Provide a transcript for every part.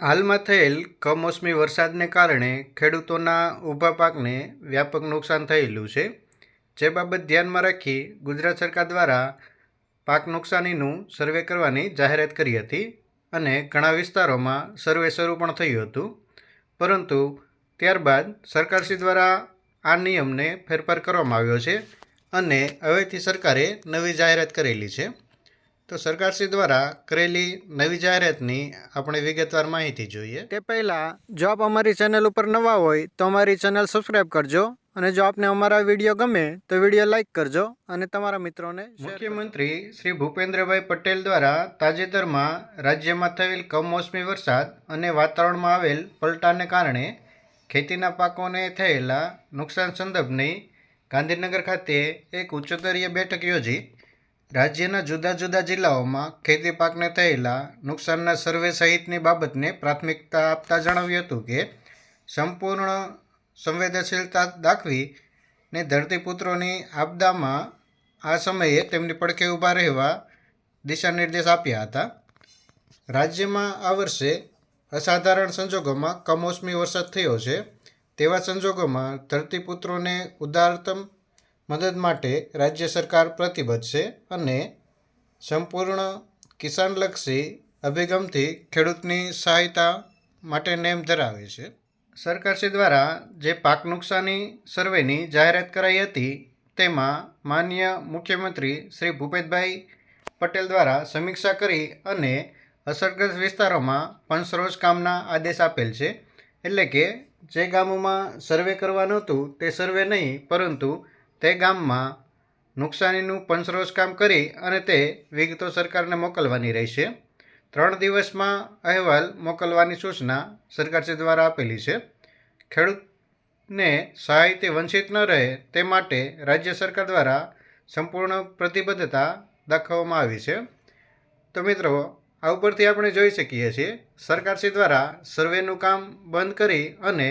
હાલમાં થયેલ કમોસમી વરસાદને કારણે ખેડૂતોના ઊભા પાકને વ્યાપક નુકસાન થયેલું છે. જે બાબત ધ્યાનમાં રાખી ગુજરાત સરકાર દ્વારા પાક નુકસાનીનું સર્વે કરવાની જાહેરાત કરી હતી અને ઘણા વિસ્તારોમાં સર્વે શરૂ પણ થયું હતું. પરંતુ ત્યારબાદ સરકારશ્રી દ્વારા આ નિયમને ફેરફાર કરવામાં આવ્યો છે અને હવેથી સરકારે નવી જાહેરાત કરેલી છે. તો સરકારશ્રી દ્વારા કરેલી નવી જાહેરાતની આપણે વિગતવાર માહિતી જોઈએ. તે પહેલાં જો આપ અમારી ચેનલ ઉપર નવા હોય તો અમારી ચેનલ સબસ્ક્રાઈબ કરજો અને જો આપને અમારા વીડિયો ગમે તો વીડિયો લાઈક કરજો અને તમારા મિત્રોને મુખ્યમંત્રી શ્રી ભૂપેન્દ્રભાઈ પટેલ દ્વારા તાજેતરમાં રાજ્યમાં થયેલ કમોસમી વરસાદ અને વાતાવરણમાં આવેલ પલટાને કારણે ખેતીના પાકોને થયેલા નુકસાન સંદર્ભની ગાંધીનગર ખાતે એક ઉચ્ચસ્તરીય બેઠક યોજી. રાજ્યના જુદા જુદા જિલ્લાઓમાં ખેતી પાકને થયેલા નુકસાનના સર્વે સહિતની બાબતને પ્રાથમિકતા આપતા જણાવ્યું હતું કે સંપૂર્ણ સંવેદનશીલતા દાખવી ને ધરતીપુત્રોની આપદામાં આ સમયે તેમની પડખે ઊભા રહેવા દિશા નિર્દેશ આપ્યા હતા. રાજ્યમાં આ વર્ષે અસાધારણ સંજોગોમાં કમોસમી વરસાદ થયો છે. તેવા સંજોગોમાં ધરતીપુત્રોને ઉદારતમ મદદ માટે રાજ્ય સરકાર પ્રતિબદ્ધ છે અને સંપૂર્ણ કિસાનલક્ષી અભિગમથી ખેડૂતની સહાયતા માટે નેમ ધરાવે છે. સરકારશ્રી દ્વારા જે પાક નુકસાની સર્વેની જાહેરાત કરાઈ હતી, તેમાં માન્ય મુખ્યમંત્રી શ્રી ભૂપેશભાઈ પટેલ દ્વારા સમીક્ષા કરી અને અસરગ્રસ્ત વિસ્તારોમાં પંચરોજ કામના આદેશ આપેલ છે. એટલે કે જે ગામોમાં સર્વે કરવાનું હતું, તે સર્વે નહીં, પરંતુ તે ગામમાં નુકસાનીનું પંચરોજ કામ કરી અને તે વિગતો સરકારને મોકલવાની રહેશે. ત્રણ દિવસમાં અહેવાલ મોકલવાની સૂચના સરકારશ્રી દ્વારા આપેલી છે. ખેડૂતને સહાય તે વંચિત ન રહે તે માટે રાજ્ય સરકાર દ્વારા સંપૂર્ણ પ્રતિબદ્ધતા દાખવવામાં આવી છે. તો મિત્રો, આ ઉપરથી આપણે જોઈ શકીએ છીએ, સરકારશ્રી દ્વારા સર્વેનું કામ બંધ કરી અને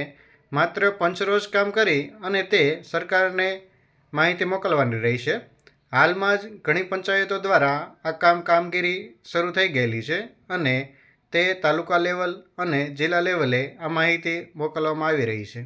માત્ર પંચરોજ કામ કરી અને તે સરકારને માહિતી મોકલવાની રહેશે. હાલમાં જ ઘણી પંચાયતો દ્વારા આ કામ કામગીરી શરૂ થઈ ગયેલી છે અને તે તાલુકા લેવલ અને જિલ્લા લેવલે આ માહિતી મોકલવામાં આવી રહી છે.